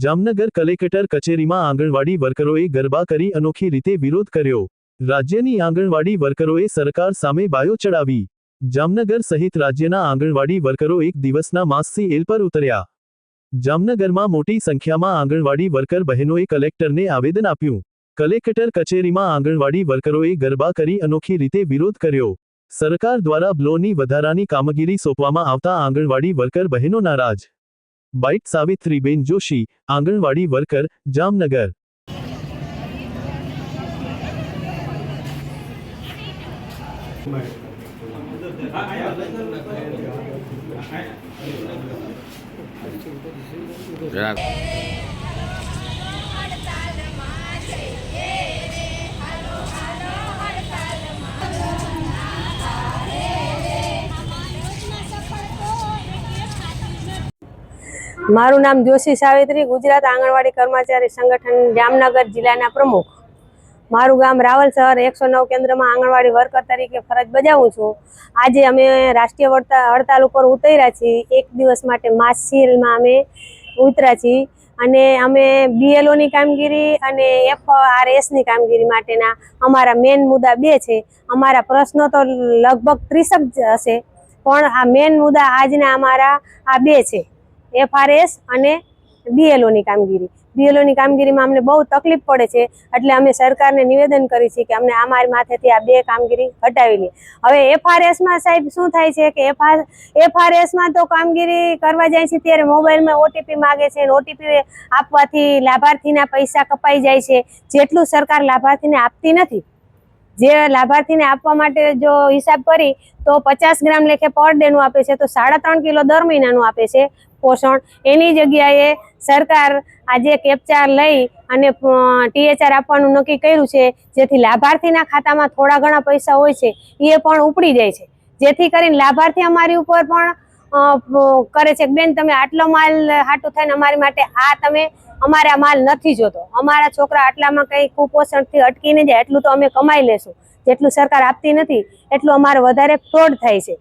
Jamnagar collector કચેરીમાં આંગણવાડી વર્કરોએ ગરબા કરી અનોખી રીતે વિરોધ કર્યો. રાજ્યની આંગણવાડી વર્કરોએ સરકાર સામે બાયો ચડાવી. જામનગર સહિત રાજ્યના આંગણવાડી વર્કરો એક દિવસના માસથી એલ પર ઉતર્યા. જામનગરમાં મોટી સંખ્યામાં આંગણવાડી વર્કર બહેનોએ કલેક્ટરને આવેદન આપ્યું. કલેક્ટર કચેરીમાં આંગણવાડી વર્કરોએ ગરબા કરી અનોખી રીતે વિરોધ કર્યો. સરકાર દ્વારા બ્લોની વધારાની કામગીરી સોંપવામાં આવતા આંગણવાડી વર્કર બહેનો નારાજ. બાઇટ સાવિત્રીબેન જોશી આંગણવાડી વર્કર જામનગર જરા મારું નામ જોશી સાવિત્રી, ગુજરાત આંગણવાડી કર્મચારી સંગઠન, જામનગર જિલ્લાના પ્રમુખ. મારું ગામ રાવલ શહેર, એકસો નવ કેન્દ્રમાં આંગણવાડી વર્કર તરીકે ફરજ બજાવું છું. આજે અમે રાષ્ટ્રીય હડતાલ ઉપર ઉતર્યા છીએ. એક દિવસ માટે માસીલમાં અમે ઉતર્યા છીએ. અને અમે બીએલઓની કામગીરી અને એફ આર એસની કામગીરી માટેના અમારા મેન મુદ્દા બે છે. અમારા પ્રશ્નો તો લગભગ ત્રીસક જ હશે. પણ આ મેન મુદ્દા આજના અમારા આ બે છે. એફઆરએસ અને બીએલઓની કામગીરી. બીએલઓની કામગીરીમાં અમને બહુ તકલીફ પડે છે, એટલે અમે સરકારને નિવેદન કરી છે કે અમને અમારી માથેથી આ બે કામગીરી હટાવી લે. હવે એફઆરએસમાં સાહેબ શું થાય છે કે એફઆર, એફઆરએસમાં તો કામગીરી કરવા જાય છે, ત્યારે મોબાઈલમાં ઓટીપી માગે છે અને ઓટીપી આપવાથી લાભાર્થીના પૈસા કપાઈ જાય છે. જેટલું સરકાર લાભાર્થીને આપતી નથી જે લાભાર્થીને આપવા માટે જો હિસાબ કરી, તો પચાસ ગ્રામ લેખે પર ડેનું આપે છે, તો સાડા ત્રણ કિલો દર મહિનાનું આપે છે પોષણ. એની જગ્યાએ સરકાર આજે કેપચાર લઈ અને ટીએચઆર આપવાનું નક્કી કર્યું છે, જેથી લાભાર્થીના ખાતામાં થોડા ઘણા પૈસા હોય છે, એ પણ ઉપડી જાય છે. જેથી કરીને લાભાર્થી અમારી ઉપર પણ કરે છે. બેન, તમે આટલો માલ હાટું થઈને અમારી માટે આ તમે અમારે આ માલ નથી જોતો. અમારા છોકરા આટલામાં કંઈ કુપોષણથી અટકીને જાય, એટલું તો અમે કમાઈ લેશું. જેટલું સરકાર આપતી નથી, એટલું અમારે વધારે ફ્રોડ થાય છે.